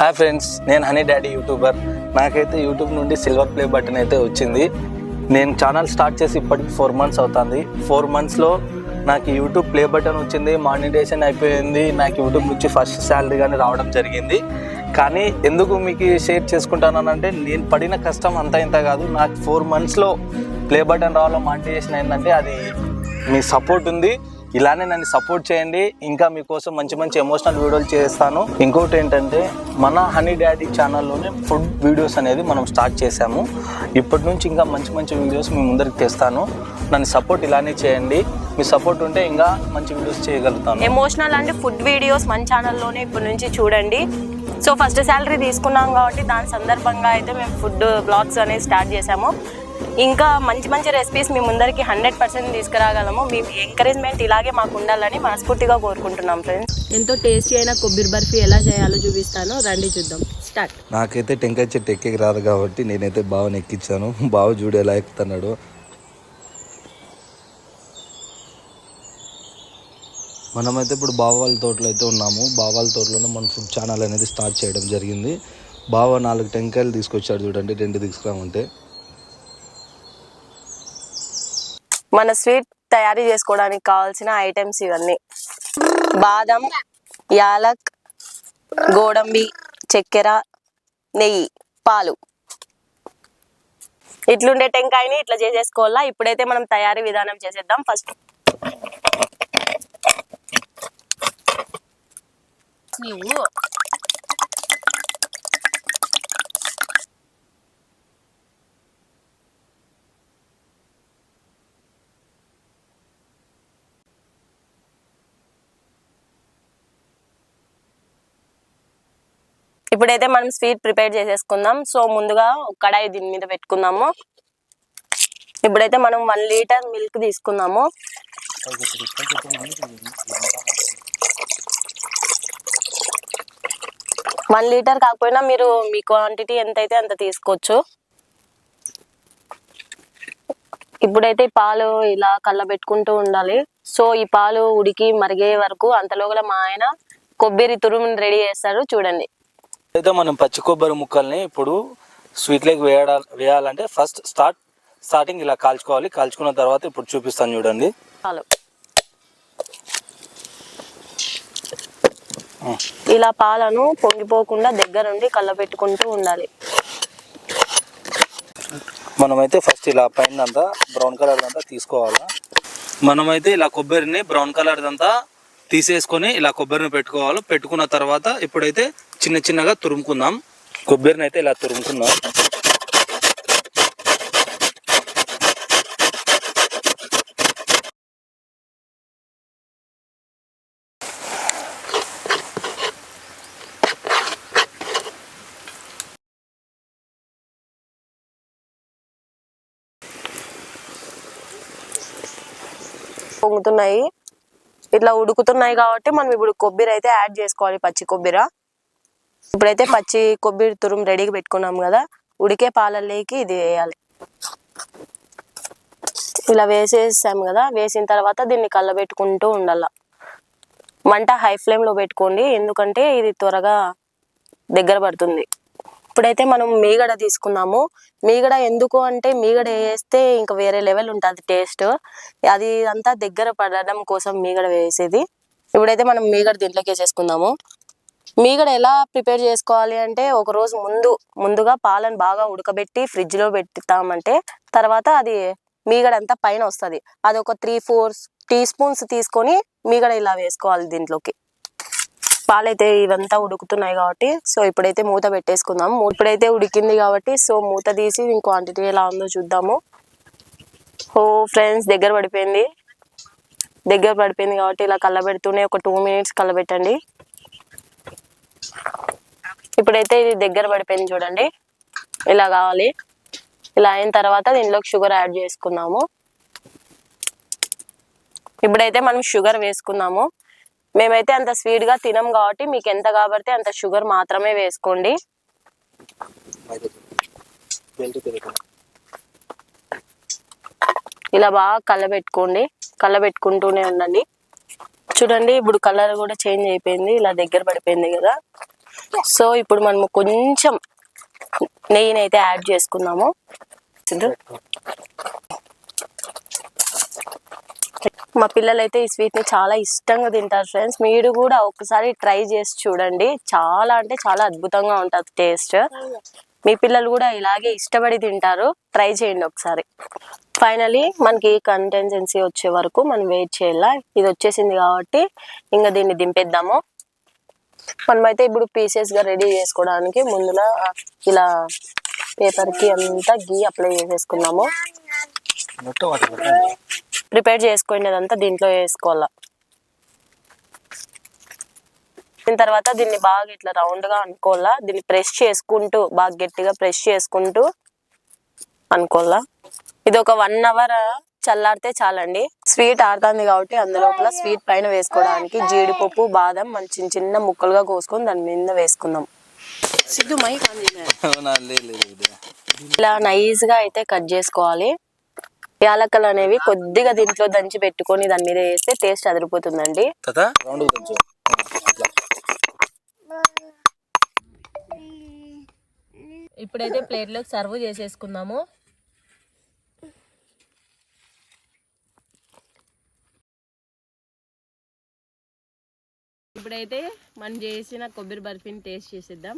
Hi friends నేను honey daddy YouTuber. నాకైతే YouTube నుండి సిల్వర్ ప్లే బటన్ అయితే వచ్చింది. నేను ఛానల్ స్టార్ట్ చేసి ఇప్పటికి ఫోర్ మంత్స్ అవుతుంది. ఫోర్ మంత్స్లో నాకు యూట్యూబ్ ప్లే బటన్ వచ్చింది. మానిటైజేషన్ అయిపోయింది. నాకు యూట్యూబ్ నుంచి ఫస్ట్ శాలరీ కానీ రావడం జరిగింది. కానీ ఎందుకు మీకు షేర్ చేసుకుంటానంటే నేను పడిన కష్టం అంతా ఇంత కాదు. నాకు ఫోర్ మంత్స్లో ప్లే బటన్ రావడం మానిటైజేషన్ అయిందంటే అది మీ సపోర్ట్ ఉంది. ఇలానే నన్ను సపోర్ట్ చేయండి. ఇంకా మీకోసం మంచి మంచి ఎమోషనల్ వీడియోలు చేస్తాను. ఇంకోటి ఏంటంటే మన హనీ డాడీ ఛానల్లోనే ఫుడ్ వీడియోస్ అనేది మనం స్టార్ట్ చేశాము. ఇప్పటి నుంచి ఇంకా మంచి మంచి వీడియోస్ మీ ముందరికి తెస్తాను. నన్ను సపోర్ట్ ఇలానే చేయండి. మీ సపోర్ట్ ఉంటే ఇంకా మంచి వీడియోస్ చేయగలుగుతాను. ఎమోషనల్ అంటే ఫుడ్ వీడియోస్ మన ఛానల్లోనే ఇప్పటి నుంచి చూడండి. సో ఫస్ట్ శాలరీ తీసుకున్నాం కాబట్టి దాని సందర్భంగా అయితే మేము ఫుడ్ బ్లాగ్స్ అనేవి స్టార్ట్ చేసాము ఇంకా మంచి మంచి రెసిపీస్ మీ ముందరికి హండ్రెడ్ పర్సెంట్ తీసుకురాగలము. మీ ఎంకరేజ్మెంట్ ఇలాగే మాకు ఉండాలని మనస్ఫూర్తిగా కోరుకుంటున్నాం ఫ్రెండ్స్ ఎంతో టేస్టీ అయిన కొబ్బరి బర్ఫీ ఎలా చేయాలో చూపిస్తాను. రండి చూద్దాం. స్టార్ట్ నాకైతే టెంకాయ చెట్టు ఎక్కేకి రాదు కాబట్టి నేనైతే బావని ఎక్కించాను బావ చూడు ఎలా ఎక్కుతున్నాడు. మనమైతే ఇప్పుడు బావ వాళ్ళ తోటలో అయితే ఉన్నాము. బావ వాళ్ళ తోటలోనే మన ఫుడ్ ఛానల్ అనేది స్టార్ట్ చేయడం జరిగింది. బావ నాలుగు టెంకాయలు తీసుకొచ్చాడు చూడండి రెండు తీసుకురామంటే. మన స్వీట్ తయారీ చేసుకోవడానికి కావాల్సిన ఐటమ్స్ ఇవన్నీ. బాదం యాలక్ గోడంబి చక్కెర నెయ్యి పాలు. ఇట్లుండే టెంకాయని ఇట్లా చేసేసుకోవాలా? ఇప్పుడైతే మనం తయారీ విధానం చేసేద్దాం ఫస్ట్. నువ్వు ఇప్పుడైతే మనం స్వీట్ ప్రిపేర్ చేసేసుకుందాం. సో ముందుగా కడాయి దీని మీద పెట్టుకుందాము. ఇప్పుడైతే మనం వన్ లీటర్ మిల్క్ తీసుకుందాము. వన్ లీటర్ కాకపోయినా మీరు మీ క్వాంటిటీ ఎంత అయితే అంత తీసుకోవచ్చు. ఇప్పుడైతే ఈ పాలు ఇలా కళ్ళబెట్టుకుంటూ ఉండాలి. సో ఈ పాలు ఉడికి మరిగే వరకు అంతలోగల మా ఆయన కొబ్బరి తురుముని రెడీ చేస్తారు చూడండి. అయితే మనం పచ్చి కొబ్బరి ముక్కల్ని ఇప్పుడు స్వీట్లోకి వేయడా వేయాలంటే ఫస్ట్ స్టార్ట్ స్టార్టింగ్ ఇలా కాల్చుకోవాలి. కాల్చుకున్న తర్వాత ఇప్పుడు చూపిస్తాను చూడండి. ఇలా పాలను పొంగిపోకుండా దగ్గరుండి కళ్ళబెట్టుకుంటూ ఉండాలి. మనమైతే ఫస్ట్ ఇలా పైన అంతా బ్రౌన్ కలర్ అంతా తీసుకోవాలా. మనమైతే ఇలా కొబ్బరిని బ్రౌన్ కలర్ అంతా తీసేసుకొని ఇలా కొబ్బరిని పెట్టుకోవాలి. పెట్టుకున్న తర్వాత ఇప్పుడైతే చిన్న చిన్నగా తురుముకుందాం. కొబ్బరిని అయితే ఇలా తురుముకుందాం. పొంగుతున్నాయి. ఇట్లా ఉడుకుతున్నాయి కాబట్టి మనం ఇప్పుడు కొబ్బరి అయితే యాడ్ చేసుకోవాలి పచ్చి కొబ్బరి. ఇప్పుడైతే పచ్చి కొబ్బరి తురుము రెడీగా పెట్టుకున్నాం కదా ఉడికే పాలల్లోకి ఇది వేయాలి. ఇలా వేసేసాం కదా వేసిన తర్వాత దీన్ని కళ్ళబెట్టుకుంటూ ఉండాల. మంట హై ఫ్లేమ్లో పెట్టుకోండి ఎందుకంటే ఇది త్వరగా దగ్గర పడుతుంది. ఇప్పుడైతే మనం మీగడ తీసుకున్నాము. మీగడ ఎందుకు అంటే మీగడ వేస్తే ఇంకా వేరే లెవెల్ ఉంటుంది టేస్ట్. అది అంతా దగ్గర పడడం కోసం మీగడ వేసేది. ఇప్పుడైతే మనం మీగడ దీంట్లోకి వేసేసుకుందాము. మీగడ ఎలా ప్రిపేర్ చేసుకోవాలి అంటే ఒక రోజు ముందు ముందుగా పాలను బాగా ఉడకబెట్టి ఫ్రిడ్జ్లో పెడతామంటే తర్వాత అది మీగడ అంతా పైన వస్తుంది. అది ఒక త్రీ ఫోర్ టీ స్పూన్స్ తీసుకొని మీగడ ఇలా వేసుకోవాలి దీంట్లోకి. పాలైతే ఇవంతా ఉడుకుతున్నాయి కాబట్టి సో ఇప్పుడైతే మూత పెట్టేసుకుందాం. ఇప్పుడైతే ఉడికింది కాబట్టి సో మూత తీసి దీని క్వాంటిటీ ఎలా ఉందో చూద్దాము. ఓ ఫ్రెండ్స్ దగ్గర పడిపోయింది. దగ్గర పడిపోయింది కాబట్టి ఇలా కళ్ళబెడుతూనే ఒక టూ మినిట్స్ కళ్ళబెట్టండి. ఇప్పుడైతే ఇది దగ్గర పడిపోయింది చూడండి. ఇలా కావాలి. ఇలా అయిన తర్వాత దీనిలోకి షుగర్ యాడ్ చేసుకున్నాము. ఇప్పుడైతే మనం షుగర్ వేసుకున్నాము. మేమైతే అంత స్వీట్గా తినం కాబట్టి మీకు ఎంత కాబట్టి అంత షుగర్ మాత్రమే వేసుకోండి. ఇలా బాగా కళ్ళబెట్టుకోండి కళ్ళబెట్టుకుంటూనే ఉండండి. చూడండి ఇప్పుడు కలర్ కూడా చేంజ్ అయిపోయింది ఇలా దగ్గర పడిపోయింది కదా. సో ఇప్పుడు మనము కొంచెం నెయ్యిని అయితే యాడ్ చేసుకున్నాము మా పిల్లలు అయితే ఈ స్వీట్ని చాలా ఇష్టంగా తింటారు ఫ్రెండ్స్. మీరు కూడా ఒకసారి ట్రై చేసి చూడండి. చాలా అంటే చాలా అద్భుతంగా ఉంటుంది టేస్ట్. మీ పిల్లలు కూడా ఇలాగే ఇష్టపడి తింటారు. ట్రై చేయండి ఒకసారి. ఫైనలీ మనకి కన్సిస్టెన్సీ వచ్చే వరకు మనం వెయిట్ చేయాల? ఇది వచ్చేసింది కాబట్టి ఇంకా దీన్ని దింపేద్దాము. మనమైతే ఇప్పుడు పీసెస్గా రెడీ చేసుకోవడానికి ముందులా ఇలా పేపర్కి అంతా గీ అప్లై చేసేసుకున్నాము. ప్రిపేర్ చేసుకునేదంతా దీంట్లో వేసుకోవాలా? దీని తర్వాత దీన్ని బాగా ఇట్లా రౌండ్గా అనుకోవాలా? దీన్ని ప్రెస్ చేసుకుంటూ బాగా గట్టిగా ప్రెస్ చేసుకుంటూ అనుకోవాలా? ఇది ఒక వన్ అవర్ చల్లారితే చాలండి. స్వీట్ ఆడుతుంది కాబట్టి అందులోపల స్వీట్ పైన వేసుకోవడానికి జీడిపప్పు బాదం మన చిన్న చిన్న ముక్కలుగా కోసుకొని దాని మీద వేసుకుందాం. సిద్ధు. ఇలా నైస్గా అయితే కట్ చేసుకోవాలి. యాలక్కలు అనేవి కొద్దిగా దీంట్లో దంచి పెట్టుకొని దాని మీద వేస్తే టేస్ట్ అదిరిపోతుందండి. ఇప్పుడైతే ప్లేట్లోకి సర్వ్ చేసేసుకుందాము. ఇప్పుడైతే మనం చేసిన కొబ్బరి బర్ఫీని టేస్ట్ చేసేద్దాం.